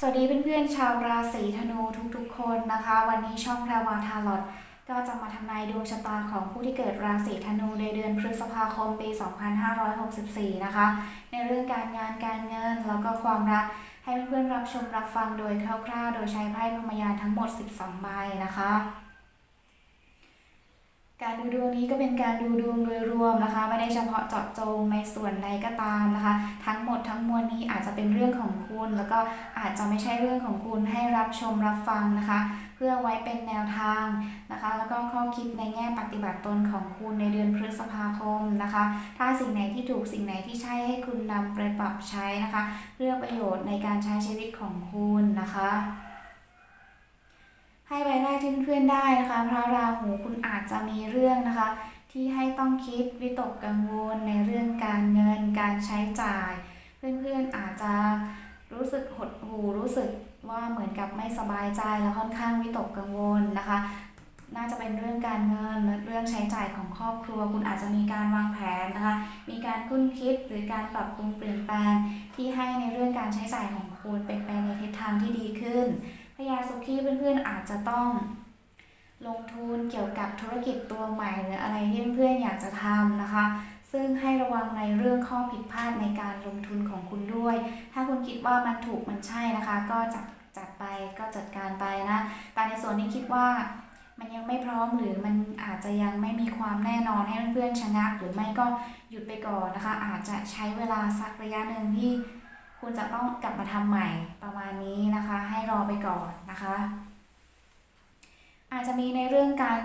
สวัสดีเพื่อนๆชาวราศีธนูทุกๆ คนนะคะ วันนี้ช่องแพรวาทาลอตก็จะมาทำนายดวงชะตาของผู้ที่เกิดราศีธนูในเดือนพฤษภาคมปี 2564 นะคะ ในเรื่องการงานการเงินแล้วก็ความรักให้เพื่อนๆรับชมรับฟังโดยคร่าวๆ โดยใช้ไพ่พมยานทั้งหมด 12 ใบนะคะ การดูดวงนี้ก็เป็นการดูดวงโดยรวมนะคะ ไม่ได้เฉพาะเจาะจงในส่วนใดก็ตามนะคะ ทั้งหมดทั้งมวลนี้อาจจะเป็นเรื่องของคุณ แล้วก็อาจจะไม่ใช่เรื่องของคุณให้รับชมรับฟังนะคะ เพื่อไว้เป็นแนวทางนะคะ แล้วก็ข้อคิดในแง่ปฏิบัติตนของคุณในเดือนพฤษภาคมนะคะ ถ้าสิ่งไหนที่ถูกสิ่งไหนที่ใช่ให้คุณนำไปปรับใช้นะคะ เพื่อประโยชน์ในการใช้ชีวิตของคุณนะคะ ให้ใบแรกที่เพื่อนๆได้นะคะพระราหูคุณอาจจะมีเรื่องนะคะ ที่ให้ต้องคิดวิตกกังวลในเรื่องการเงินการใช้จ่าย เพื่อนๆอาจจะรู้สึกหดหู่รู้สึกว่าเหมือนกับไม่สบายใจและค่อนข้างวิตกกังวลนะคะ น่าจะเป็นเรื่องการเงินและเรื่องใช้จ่ายของครอบครัว คุณอาจจะมีการวางแผนนะคะ มีการคุ้นคิดหรือการปรับปรุงเปลี่ยนแปลงที่ให้ในเรื่องการใช้จ่ายของคุณเป็นไปในทิศทางที่ดีขึ้น พยาสุขีเพื่อนๆอาจจะต้องลงทุนเกี่ยวกับธุรกิจตัวใหม่หรืออะไรที่เพื่อนๆอยากจะทำนะคะ ซึ่งให้ระวังในเรื่องข้อผิดพลาดในการลงทุนของคุณด้วย ถ้าคุณคิดว่ามันถูกมันใช่นะคะ ก็จัดจัดไปก็จัดการไปนะ แต่ในส่วนที่คิดว่ามันยังไม่พร้อมหรือมันอาจจะยังไม่มีความแน่นอนให้เพื่อนๆชะงักหรือไม่ก็หยุดไปก่อนนะคะ อาจจะใช้เวลาสักระยะหนึ่งที่คุณจะต้องกลับมาทำใหม่ มาณนี้นะคะ ให้รอไปก่อนนะคะ อาจจะมีในเรื่องการ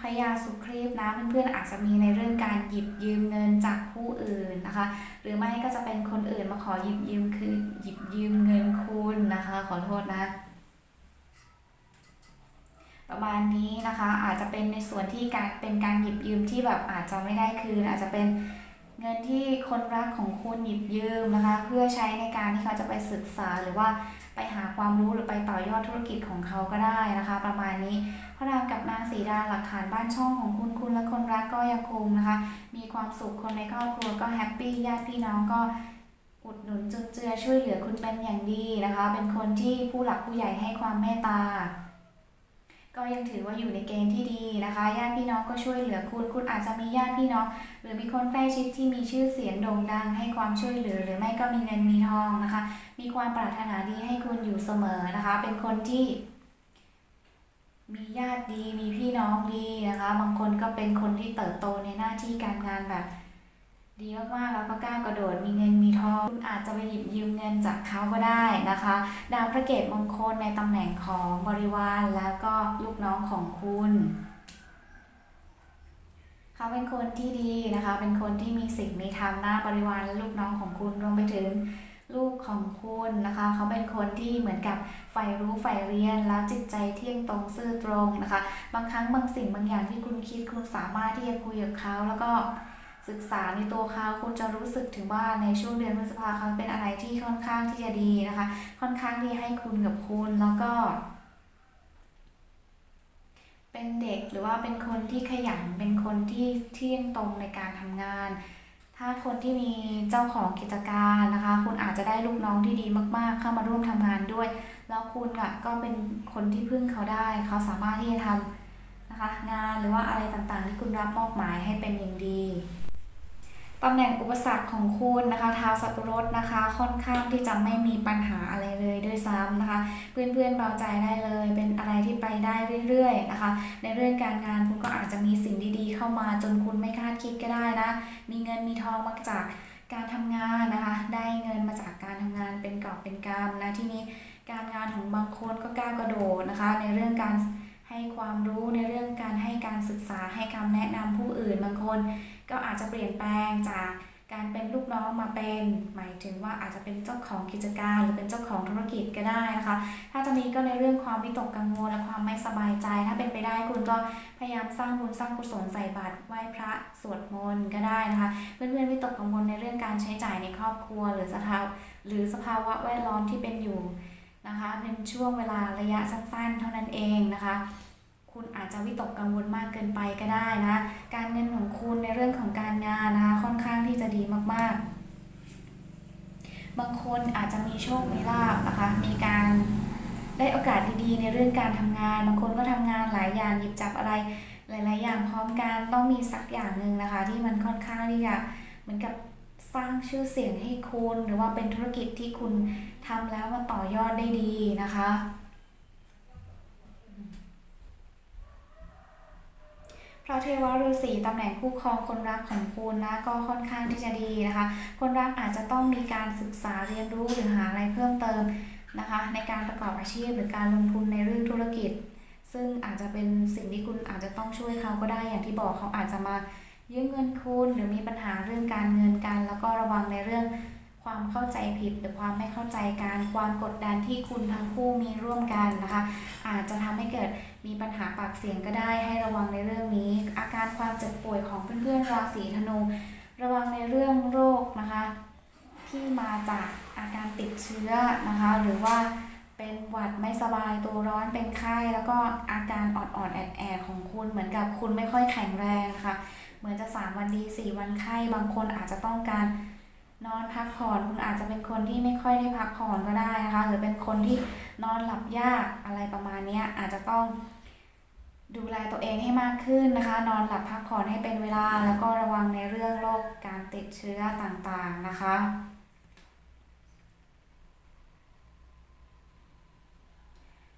พยาสุครีพนะเพื่อนๆอาจจะมีในเรื่องการหยิบยืมเงินจากผู้อื่นนะคะ หรือไม่ก็จะเป็นคนอื่นมาขอหยิบยืมคือหยิบยืมเงินคุณนะคะ ขอโทษนะประมาณนี้นะคะอาจจะเป็นในส่วนที่การเป็นการหยิบยืมที่แบบอาจจะไม่ได้คืนอาจจะเป็นเงินที่คนรักของคุณหยิบยืมนะคะ เพื่อใช้ในการที่เขาจะไปศึกษาหรือว่า ไปหาความรู้หรือไปต่อยอดธุรกิจของเขาก็ได้นะคะ ประมาณนี้พระรามกับนางสีดาหลักฐานบ้านช่องของคุณคุณและคนรักก็ยังคงนะคะ มีความสุขคนในครอบครัวก็แฮปปี้ญาติพี่น้องก็อุดหนุนจุนเจือช่วยเหลือคุณเป็นอย่างดีนะคะ เป็นคนที่ผู้หลักผู้ใหญ่ให้ความเมตตา ก็ยังถือว่าอยู่ในเกณฑ์ที่ดีนะคะญาติพี่น้องก็ช่วยเหลือคุณ คุณอาจจะมีญาติพี่น้อง หรือมีคนใกล้ชิดที่มีชื่อเสียงโด่งดัง ให้ความช่วยเหลือ หรือไม่ก็มีเงินมีทองนะคะ มีความปรารถนาดีให้คุณอยู่เสมอนะคะ เป็นคนที่มีญาติดีมีพี่น้องดีนะคะ บางคนก็เป็นคนที่เติบโตในหน้าที่การงานแบบ ดีมากๆแล้วก็กล้ากระโดดมีเงินมีทองคุณอาจจะไปหยิบยืมเงินจากเขาก็ได้นะคะ ดาวพระเกตมงคลในตำแหน่งของบริวารแล้วก็ลูกน้องของคุณเขาเป็นคนที่ดีนะคะ เป็นคนที่มีสิ่งมีธรรมหน้าบริวารและลูกน้องของคุณรวมไปถึงลูกของคุณนะคะ เขาเป็นคนที่เหมือนกับใฝ่รู้ใฝ่เรียน แล้วจิตใจเที่ยงตรงซื่อตรงนะคะ บางครั้งบางสิ่งบางอย่างที่คุณคิดคุณสามารถที่จะคุยกับเขาแล้วก็ ศึกษาในตัวเขาคุณจะรู้สึกถึงว่าในช่วงเดือนพฤษภาคมเป็นอะไรที่ค่อนข้างที่จะดีนะคะ ค่อนข้างที่ให้คุณกับคุณแล้วก็ เป็นเด็กหรือว่าเป็นคนที่ขยันเป็นคนที่เที่ยงตรงในการทำงาน ถ้าคนที่มีเจ้าของกิจการนะคะ คุณอาจจะได้ลูกน้องที่ดีมาก ๆ เข้ามาร่วมทำงานด้วย แล้วคุณอะก็เป็นคนที่พึ่งเขาได้เขาสามารถที่จะทำนะคะงานหรือว่าอะไรต่างๆที่คุณรับมอบหมายให้เป็นอย่างดี ตำแหน่งอุปสรรคของคุณนะคะท้าวสัตว์รถนะคะ ค่อนข้างที่จะไม่มีปัญหาอะไรเลยด้วยซ้ำนะคะ เพื่อนๆเบาใจได้เลย เป็นอะไรที่ไปได้เรื่อยๆนะคะ ในเรื่องการงานคุณก็อาจจะมีสิ่งดีๆ เข้ามาจนคุณไม่คาดคิดก็ได้นะ มีเงินมีทองมาจากการทำงานนะคะ ได้เงินมาจากการทำงานเป็นกอบเป็นกำนะที่นี้การงานของบางคนก็กล้ากระโดดนะคะ ในเรื่องการให้ความรู้ในเรื่องการให้การศึกษาให้คำางคน ก็อาจจะเปลี่ยนแปลงจากการเป็นลูกน้องมาเป็น หมายถึงว่าอาจจะเป็นเจ้าของกิจการ หรือเป็นเจ้าของธุรกิจก็ได้นะคะ ถ้าจะมีก็ในเรื่องความวิตกกังวลและความไม่สบายใจ ถ้าเป็นไปได้คุณก็พยายามสร้างบุญสร้างกุศลใส่บาตรไหว้พระสวดมนต์ก็ได้นะคะ เพื่อนๆวิตกกังวลในเรื่องการใช้จ่ายในครอบครัว หรือสภาวะหรือสภาวะแวดล้อมที่เป็นอยู่นะคะเป็นช่วงเวลาระยะสั้นๆ เท่านั้นเองนะคะ คุณอาจจะวิตกกังวลมากเกินไปก็ได้นะ การเงินของคุณในเรื่องของการงานนะคะค่อนข้างที่จะดีมากๆ บางคนอาจจะมีโชค มีลาบนะคะ มีการได้โอกาสดีๆ ในเรื่องการทำงาน บางคนก็ทำงานหลายอย่างหยิบจับอะไรหลาย ๆ อย่างพร้อมกันต้องมีสักอย่างหนึ่งนะคะ ที่มันค่อนข้างที่จะเหมือนกับสร้างชื่อเสียงให้คุณ หรือว่าเป็นธุรกิจที่คุณทำแล้วมาต่อยอดได้ดีนะคะ พระเทวฤาษีตำแหน่งคู่ครองคนรักของคุณนะก็ค่อนข้างที่จะดีนะคะ คนรักอาจจะต้องมีการศึกษาเรียนรู้หรือหาอะไรเพิ่มเติมนะคะ ในการประกอบอาชีพหรือการลงทุนในเรื่องธุรกิจ ซึ่งอาจจะเป็นสิ่งที่คุณอาจจะต้องช่วยเขาก็ได้อย่างที่บอกเขาอาจจะมายืมเงินคุณหรือมีปัญหาเรื่องการเงินกัน แล้วก็ระวังในเรื่อง ความเข้าใจผิดหรือความไม่เข้าใจการความกดดันที่คุณทั้งคู่มีร่วมกันนะคะ อาจจะทำให้เกิดมีปัญหาปากเสียงก็ได้ให้ระวังในเรื่องนี้ อาการความเจ็บป่วยของเพื่อนๆราศีธนู ระวังในเรื่องโรคนะคะที่มาจากอาการติดเชื้อนะคะ หรือว่าเป็นหวัดไม่สบายตัวร้อนเป็นไข้แล้วก็อาการอ่อนๆแอดๆของคุณเหมือนกับคุณไม่ค่อยแข็งแรงนะคะเหมือนจะสามวันดีสี่วันไข้บางคนอาจจะต้องการ นอนพักผ่อนคุณอาจจะเป็นคนที่ไม่ค่อยได้พักผ่อนก็ได้นะคะ หรือเป็นคนที่นอนหลับยากอะไรประมาณนี้อาจจะต้องดูแลตัวเองให้มากขึ้นนะคะ นอนหลับพักผ่อนให้เป็นเวลา แล้วก็ระวังในเรื่องโรคการติดเชื้อต่างๆนะคะ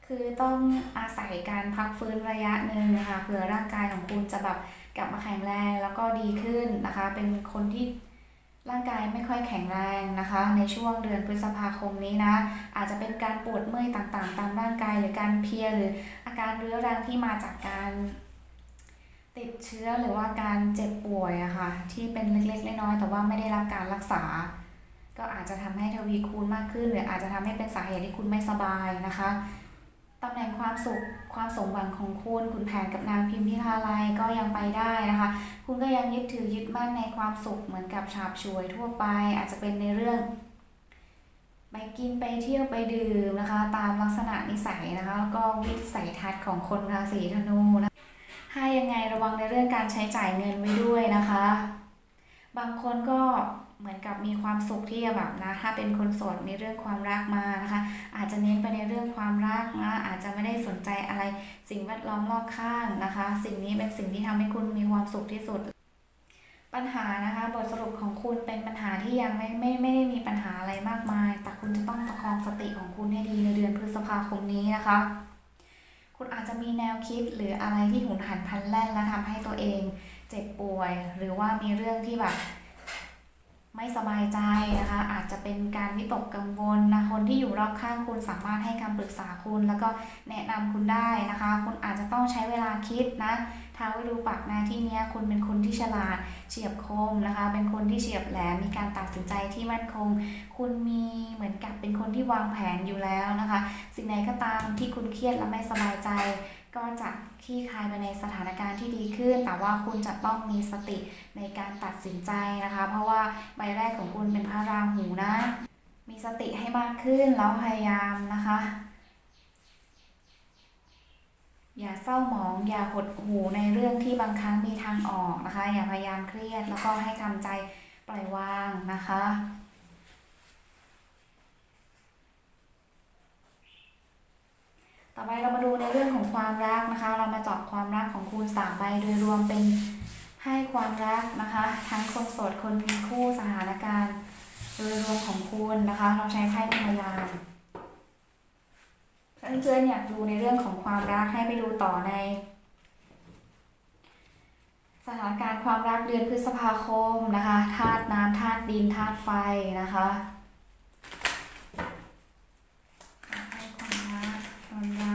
คือต้องอาศัยการพักฟื้นระยะหนึ่งนะคะเผื่อร่างกายของคุณจะแบบกลับมาแข็งแรงแล้วก็ดีขึ้นนะคะ เป็นคนที่ ร่างกายไม่ค่อยแข็งแรงนะคะ ในช่วงเดือนพฤษภาคมนี้นะ อาจจะเป็นการปวดเมื่อยต่างๆ ตามร่างกายหรือการเพียหรืออาการเรื้อรังที่มาจากการติดเชื้อหรือว่าการเจ็บป่วยอะค่ะที่เป็นเล็กๆน้อยๆแต่ว่าไม่ได้รับการรักษา ก็อาจจะทำให้ทวีคูณมากขึ้น หรืออาจจะทำให้เป็นสาเหตุที่คุณไม่สบายนะคะ ตำแหน่งความสุขความสมหวังของคุณคุณแผนกับนางพิมพิลาไลยก็ยังไปได้นะคะ คุณก็ยังยึดถือยึดมั่นในความสุขเหมือนกับฉาบฉวยทั่วไป อาจจะเป็นในเรื่อง ไปกินไปเที่ยวไปดื่มนะคะ ตามลักษณะนิสัยนะคะแล้วก็วิสัยทัศน์ของคนราศีธนูนะให้ยังไงระวังในเรื่องการใช้จ่ายเงินไว้ด้วยนะคะ บางคนก็ เหมือนกับมีความสุขที่จะแบบนะถ้าเป็นคนโสดมีเรื่องความรักมานะคะ อาจจะเน้นไปในเรื่องความรักนะอาจจะไม่ได้สนใจอะไรสิ่งแวดล้อมรอบข้างนะคะ สิ่งนี้เป็นสิ่งที่ทำให้คุณมีความสุขที่สุด ปัญหานะคะ บทสรุปของคุณเป็นปัญหาที่ยังไม่ไม่ไม่ได้มีปัญหาอะไรมากมาย แต่คุณจะต้องประคองสติของคุณให้ดีในเดือนพฤษภาคมนี้นะคะ คุณอาจจะมีแนวคิดหรืออะไรที่หุนหันพลันแล่นและทำให้ตัวเอง เจ็บป่วย หรือว่ามีเรื่องที่แบบ ไม่สบายใจนะคะ อาจจะเป็นการวิตกกังวลนะคนที่อยู่รอบข้างคุณสามารถให้คำปรึกษาคุณ แล้วก็แนะนำคุณได้นะคะ คุณอาจจะต้องใช้เวลาคิดนะท้าวดูปักนะที่เนี้ยคุณเป็นคนที่ฉลาดเฉียบคมนะคะ เป็นคนที่เฉียบแหลมมีการตัดสินใจที่มั่นคง คุณมีเหมือนกับเป็นคนที่วางแผนอยู่แล้วนะคะ สิ่งไหนก็ตามที่คุณเครียดและไม่สบายใจ ก็จะคลี่คลายไปในสถานการณ์ที่ดีขึ้น แต่ว่าคุณจะต้องมีสติในการตัดสินใจนะคะ เพราะว่าใบแรกของคุณเป็นพระราหูนะ มีสติให้มากขึ้นแล้วพยายามนะคะ อย่าเศร้าหมอง อย่าหดหูในเรื่องที่บางครั้งมีทางออกนะคะ อย่าพยายามเครียดแล้วก็ให้ทำใจปล่อยวางนะคะ ต่อไปเรามาดูในเรื่องของความรักนะคะ เรามาเจาะความรักของคุณสามใบโดยรวมเป็นให้ความรักนะคะ ทั้งคนโสดคนมีคู่สถานการณ์โดยรวมของคุณนะคะ เราใช้ไพ่พยานเพื่อนๆอยากดูในเรื่องของความรักให้ไปดูต่อใน สถานการณ์ความรักเดือนพฤษภาคมนะคะธาตุน้ำธาตุดินธาตุไฟนะคะให้ความรักคนรา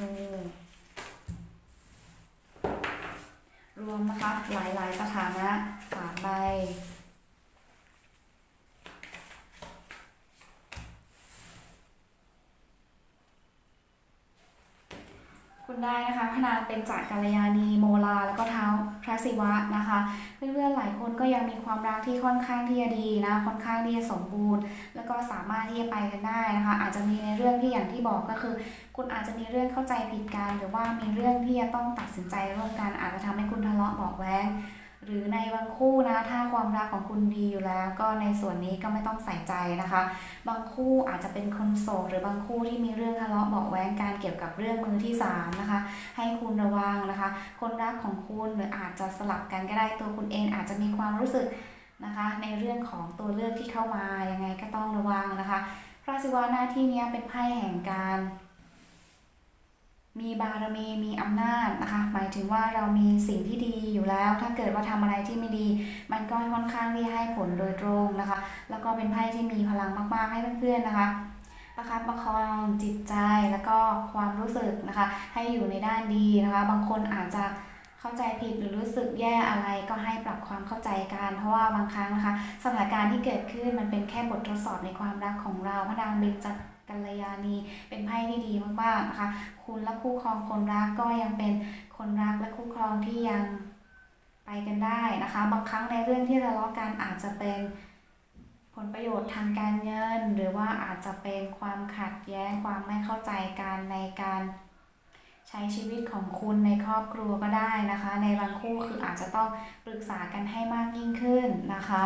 รูรวมนะคะหลายๆสถานะสามใบ ได้นะคะพนางเป็นจากกาลยานีโมลา แล้วก็เท้าพระศิวะนะคะ เพื่อนๆหลายคนก็ยังมีความรักที่ค่อนข้างที่จะดีนะค่อนข้างที่จะสมบูรณ์ แล้วก็สามารถที่จะไปกันได้นะคะ อาจจะมีในเรื่องที่อย่างที่บอกก็คือ คุณอาจจะมีเรื่องเข้าใจผิดกัน หรือว่ามีเรื่องที่จะต้องตัดสินใจร่วมกันอาจจะทำให้คุณทะเลาะบอกแว้ง หรือในบางคู่นะถ้าความรักของคุณดีอยู่แล้ว ก็ในส่วนนี้ก็ไม่ต้องใส่ใจนะคะ บางคู่อาจจะเป็นคนโสดหรือบางคู่ที่มีเรื่องทะเลาะเบาแว้งการเกี่ยวกับเรื่องมือที่สามนะคะให้คุณระวังนะคะ คนรักของคุณหรืออาจจะสลับกันก็ได้ตัวคุณเองอาจจะมีความรู้สึกนะคะในเรื่องของตัวเลือกที่เข้ามายังไงก็ต้องระวังนะคะพระศิวะหน้าที่เนี้ยเป็นไพ่แห่งการ มีบารมีมีอำนาจนะคะ หมายถึงว่าเรามีสิ่งที่ดีอยู่แล้ว ถ้าเกิดว่าทำอะไรที่ไม่ดี มันก็ค่อนข้างที่ให้ผลโดยตรงนะคะ แล้วก็เป็นไพ่ที่มีพลังมากๆให้เพื่อนๆนะคะประคับประคองจิตใจแล้วก็ความรู้สึกนะคะ ให้อยู่ในด้านดีนะคะ บางคนอาจจะเข้าใจผิดหรือรู้สึกแย่อะไรก็ให้ปรับความเข้าใจกัน เพราะว่าบางครั้งนะคะ สถานการณ์ที่เกิดขึ้นมันเป็นแค่บททดสอบในความรักของเราพระนางเบญจ กัลยาณี เป็นไพ่ที่ดีมากๆนะคะ คุณและคู่ครองคนรักก็ยังเป็นคนรักและคู่ครองที่ยังไปกันได้นะคะ บางครั้งในเรื่องที่ทะเลาะกันอาจจะเป็นผลประโยชน์ทางการเงิน หรือว่าอาจจะเป็นความขัดแย้งความไม่เข้าใจกันในการใช้ชีวิตของคุณในครอบครัวก็ได้นะคะ ในบางคู่คืออาจจะต้องปรึกษากันให้มากยิ่งขึ้นนะคะ